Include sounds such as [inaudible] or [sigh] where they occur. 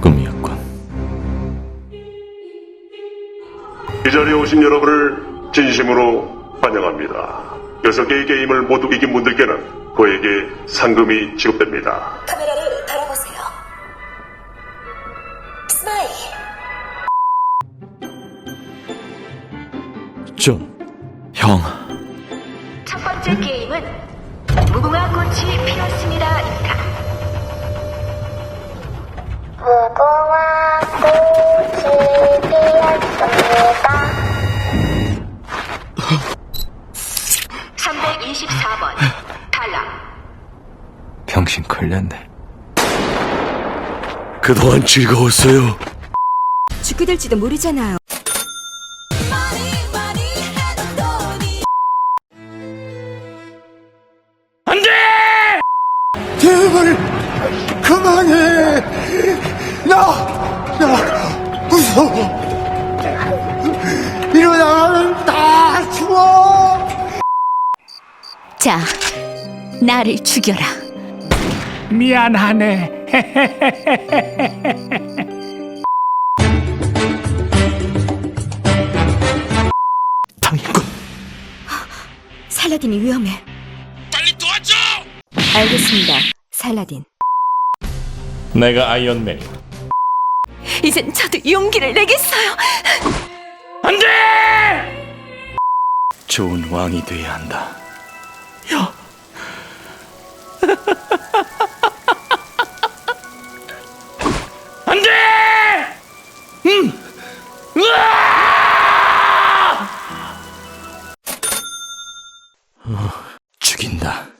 꿈이었군. 이 자리에 오신 여러분을 진심으로 환영합니다. 여섯 개의 게임을 모두 이긴 분들께는 그에게 상금이 지급됩니다. 카메라를 바라보세요. 스마일. 존, 형, 첫 번째 게임은 무궁화 꽃이 피었습니다입니다. 무궁화 꽃이 피었습니다. 324번 탈락. 병신 걸렸네. 그동안 즐거웠어요. 죽게 될지도 모르잖아요. 제발 그만해 나, 나 무서워 이러다가는 다 죽어 자, 나를 죽여라. 미안하네. 당군, 살라딘이 위험해. 빨리 도와줘! 알겠습니다, 살라딘. 내가 아이언맨. 이젠 저도 용기를 내겠어요. 좋은 왕이 돼야 한다. 야. [laughs] 안 돼! 음! 으아! 어, 죽인다.